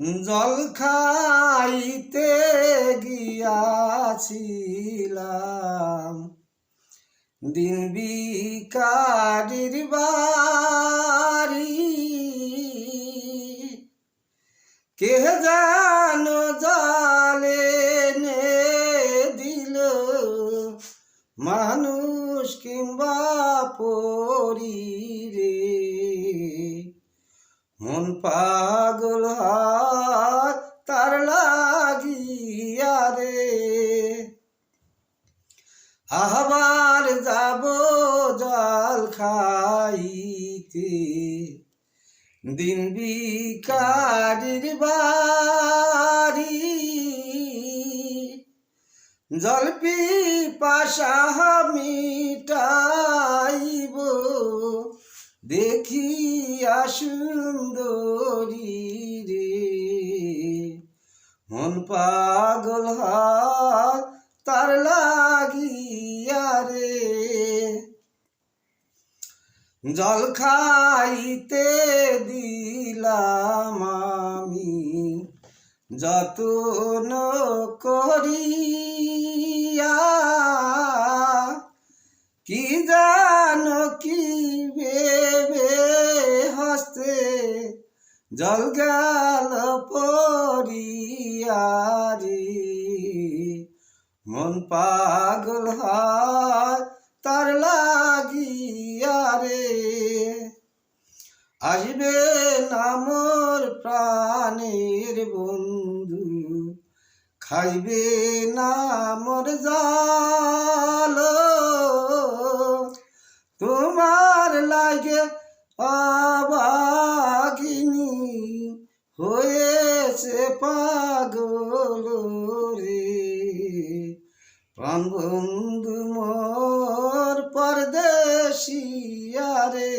জল খাইতে গিয়াছিলাম। দিন বিকারির বাড়ি। কে যেন জালে নে দিল মানুষ কিংবা পরি রে মন পাগল হয় তার লাগিয়া রে। আহবার যাব জল খাইতে, দিন বিকারির বাড়ি। জল পিপাসা মিটাইব দেখিয়া সুন্দরী রে। মন পাগল হয় তার লাগিয়া রে। জল খাইতে দিলাম আমি, যতন করিয়া। কি জানো কি হস্তে জল গেল পরিয়া রে। মন পাগল হয় তার লাগিয়া রে। আসবে নামর প্রাণের বন্ধু, খাইবে নামর জাল। তোমার লাগে অবাগিনী হয়েছে পাগল রে। প্রাণ বন্ধু মোর পরদেশিয়া রে